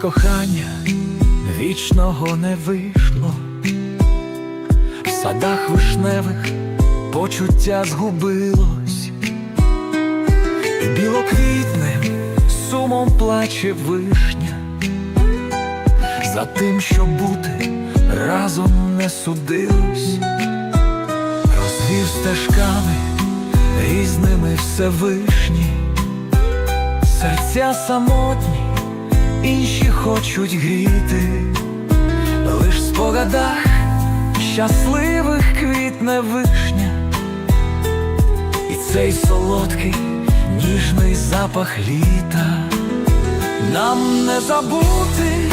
кохання вічного не вийшло, в садах вишневих почуття згубилось, і білоквітним сумом плаче вишня, за тим, що бути разом не судилось, розвів стежками різними Всевишній, серця самотні інші хочуть гріти, лиш спогадах щасливих квітне вишня, і цей солодкий ніжний запах літа, нам не забути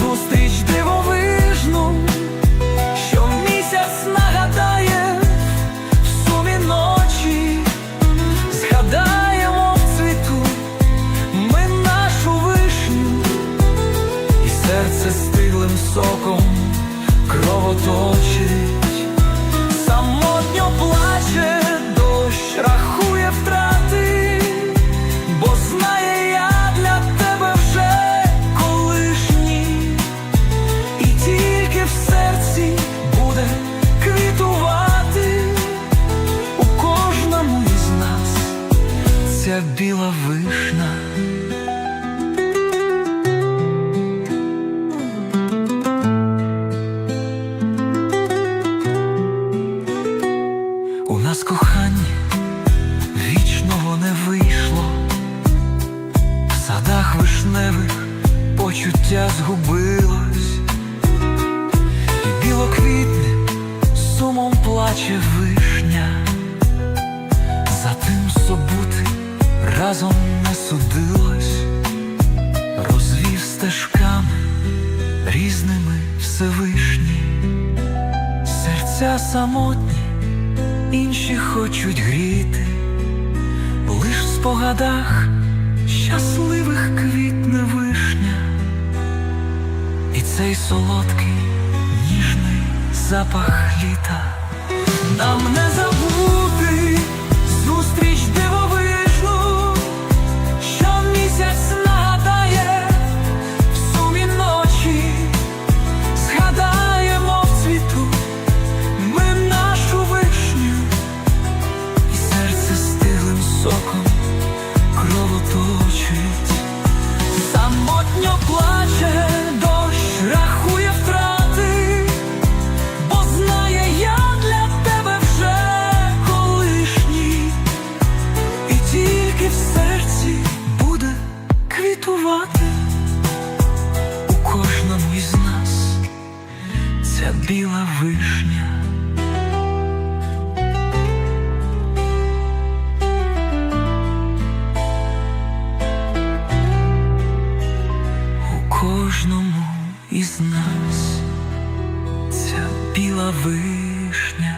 зустріч дивовижну, соком кровоточить, самотньо плаче, дощ рахує втрати, бо знає я для тебе вже колишній, і тільки в серці буде квітувати у кожному із нас ця біла вишна. Садах почуття згубилось, і білоквітне сумом плаче вишня, за тим собути разом не судилось, розвів стежками різними Всевишній, серця самотні інші хочуть гріти, лиш в спогадах щасливих солодкий ніжний запах літа. Нам не забути біла вишня. У кожному із нас ця біла вишня.